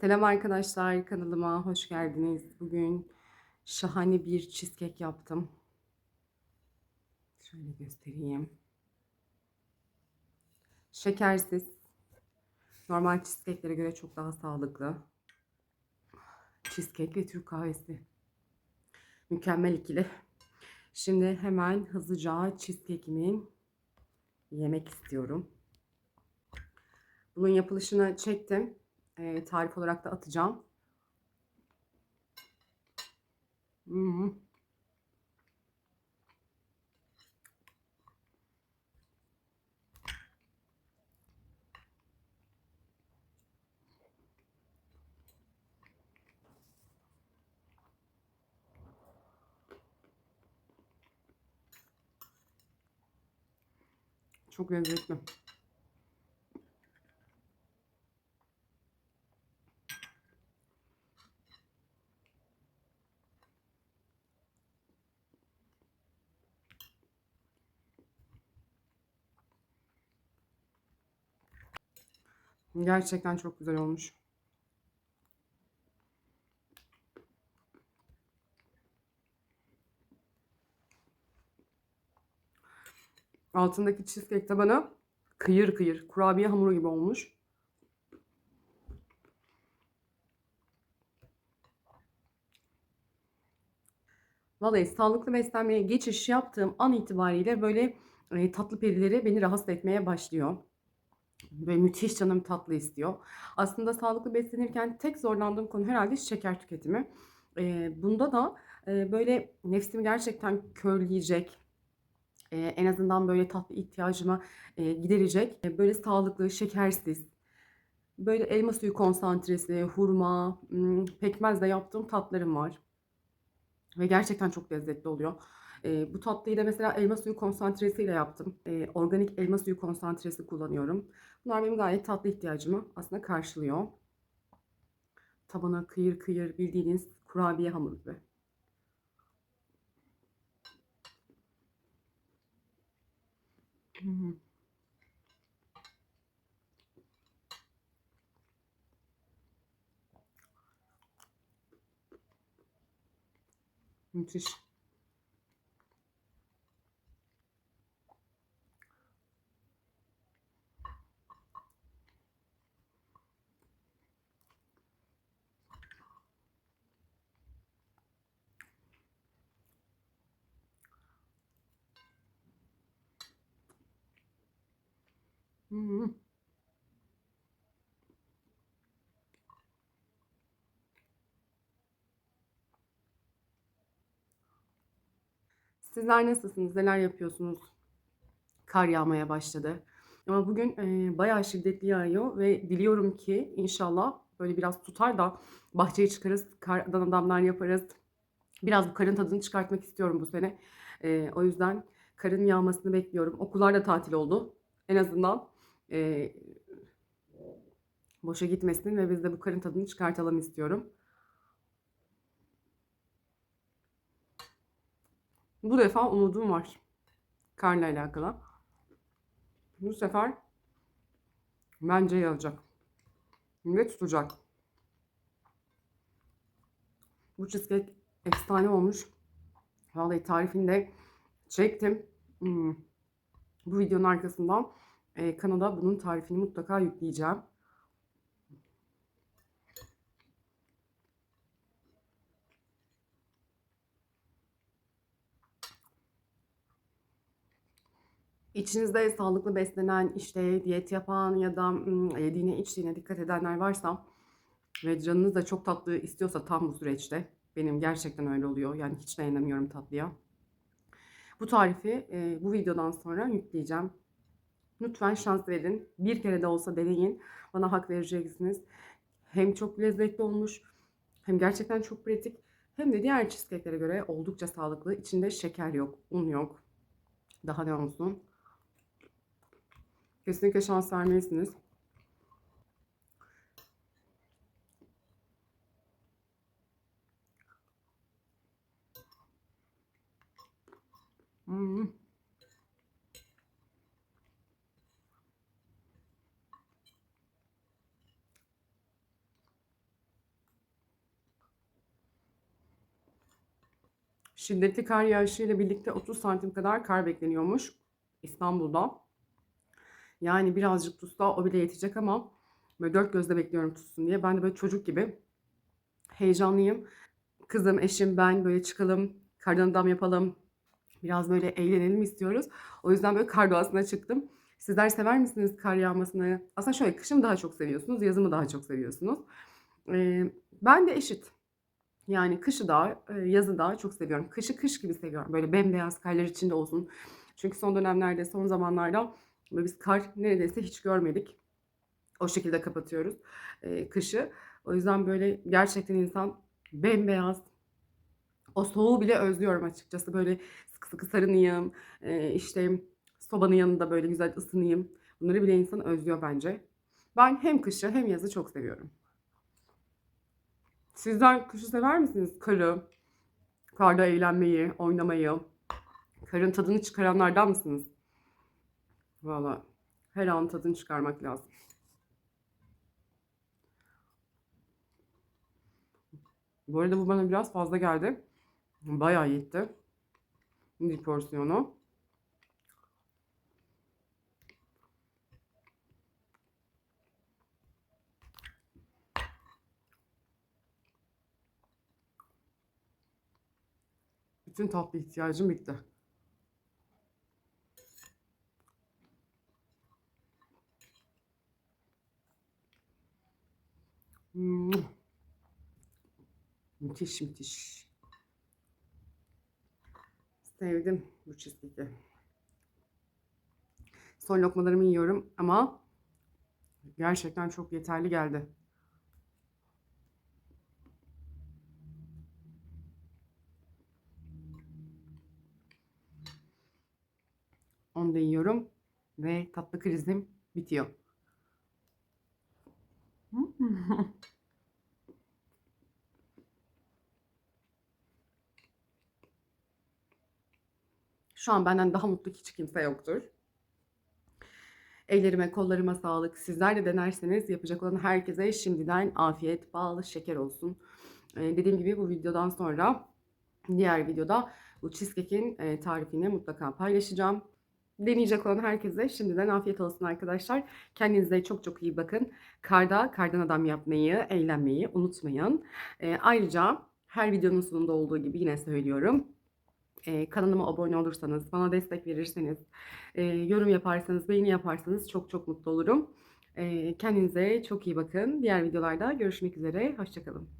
Selam arkadaşlar, kanalıma hoş geldiniz. Bugün şahane bir cheesecake yaptım. Şöyle göstereyim. Şekersiz. Normal cheesecake'lere göre çok daha sağlıklı. Cheesecake ve Türk kahvesi. Mükemmel ikili. Şimdi hemen hızlıca cheesecake'imi yemek istiyorum. Bunun yapılışını çektim. E, tarif olarak da atacağım. Hmm. Çok lezzetli. Gerçekten çok güzel olmuş. Altındaki cheesecake tabanı kıyır kıyır. Kurabiye hamuru gibi olmuş. Vallahi sağlıklı beslenmeye geçiş yaptığım an itibariyle böyle e, tatlı perileri beni rahatsız etmeye başlıyor. Böyle müthiş canım tatlı istiyor. Aslında sağlıklı beslenirken tek zorlandığım konu herhalde şeker tüketimi. E, bunda da e, böyle nefsimi gerçekten körleyecek, e, en azından böyle tatlı ihtiyacımı e, giderecek, e, böyle sağlıklı, şekersiz, böyle elma suyu konsantresi, hurma, hmm, pekmezle yaptığım tatlarım var. Ve gerçekten çok lezzetli oluyor. E, bu tatlıyı da mesela elma suyu konsantresiyle yaptım. E, organik elma suyu konsantresi kullanıyorum. Bunlar benim gayet tatlı ihtiyacımı aslında karşılıyor. Tabana kıyır kıyır bildiğiniz kurabiye hamuru gibi. Hmm. Sizler nasılsınız? Neler yapıyorsunuz? Kar yağmaya başladı. Ama bugün e, bayağı şiddetli yağıyor ve diliyorum ki inşallah böyle biraz tutar da bahçeye çıkarız, kardan adamlar yaparız. Biraz bu karın tadını çıkartmak istiyorum bu sene. E, o yüzden karın yağmasını bekliyorum. Okullar da tatil oldu. En azından e, boşa gitmesin ve biz de bu karın tadını çıkartalım istiyorum. Bu defa umudum var. Karla alakalı. Bu sefer bence yağacak. Ve tutacak. Bu cheesecake efsane olmuş. Vallahi tarifini de çektim. Hmm. Bu videonun arkasından e, kanala bunun tarifini mutlaka yükleyeceğim. İçinizde sağlıklı beslenen, işte diyet yapan ya da yediğine içtiğine dikkat edenler varsa ve canınız da çok tatlı istiyorsa tam bu süreçte benim gerçekten öyle oluyor. Yani hiç dayanamıyorum tatlıya. Bu tarifi e, bu videodan sonra yükleyeceğim. Lütfen şans verin. Bir kere de olsa deneyin. Bana hak vereceksiniz. Hem çok lezzetli olmuş, hem gerçekten çok pratik, hem de diğer cheesecake'lere göre oldukça sağlıklı. İçinde şeker yok, un yok. Daha ne olsun. Kesinlikle şans vermelisiniz. Hmm. Şiddetli kar yağışıyla birlikte 30 santim kadar kar bekleniyormuş İstanbul'da. Yani birazcık tutsa o bile yetecek ama böyle dört gözle bekliyorum tutsun diye. Ben de böyle çocuk gibi heyecanlıyım. Kızım, eşim, ben böyle çıkalım, kardan adam yapalım. Biraz böyle eğlenelim istiyoruz. O yüzden böyle kar doğasına çıktım. Sizler sever misiniz kar yağmasını? Aslında şöyle kışın daha çok seviyorsunuz, yazımı daha çok seviyorsunuz. Ee, ben de eşit. Yani kışı da, e, yazı da çok seviyorum. Kışı kış gibi seviyorum. Böyle bembeyaz karlar içinde olsun. Çünkü son dönemlerde, son zamanlarda biz kar neredeyse hiç görmedik. O şekilde kapatıyoruz e, kışı. O yüzden böyle gerçekten insan bembeyaz, o soğuğu bile özlüyorum açıkçası. Böyle sıkı sıkı sarınayım, e, işte sobanın yanında böyle güzel ısınayım. Bunları bile insan özlüyor bence. Ben hem kışı hem yazı çok seviyorum. Sizler kışı sever misiniz? Karı, karda eğlenmeyi, oynamayı, karın tadını çıkaranlardan mısınız? Valla her an tadını çıkarmak lazım. Bu arada bu bana biraz fazla geldi. Bayağı yetti. Bir porsiyonu. Bütün tatlı ihtiyacım bitti. Müthiş müthiş. Sevdim bu cheesecake'i. Son lokmalarımı yiyorum ama gerçekten çok yeterli geldi. Onu da yiyorum ve tatlı krizim bitiyor. Şu an benden daha mutlu hiç kimse yoktur. Ellerime, kollarıma sağlık. Sizler de denerseniz yapacak olan herkese şimdiden afiyet, bal, şeker olsun. Ee, dediğim gibi bu videodan sonra diğer videoda bu cheesecake'in e, tarifini mutlaka paylaşacağım. Deneyecek olan herkese şimdiden afiyet olsun arkadaşlar. Kendinize çok çok iyi bakın. Karda kardan adam yapmayı, eğlenmeyi unutmayın. Ee, ayrıca her videonun sonunda olduğu gibi yine söylüyorum. Ee, kanalıma abone olursanız, bana destek verirseniz, e, yorum yaparsanız, beğeni yaparsanız çok çok mutlu olurum. Ee, kendinize çok iyi bakın. Diğer videolarda görüşmek üzere. Hoşçakalın.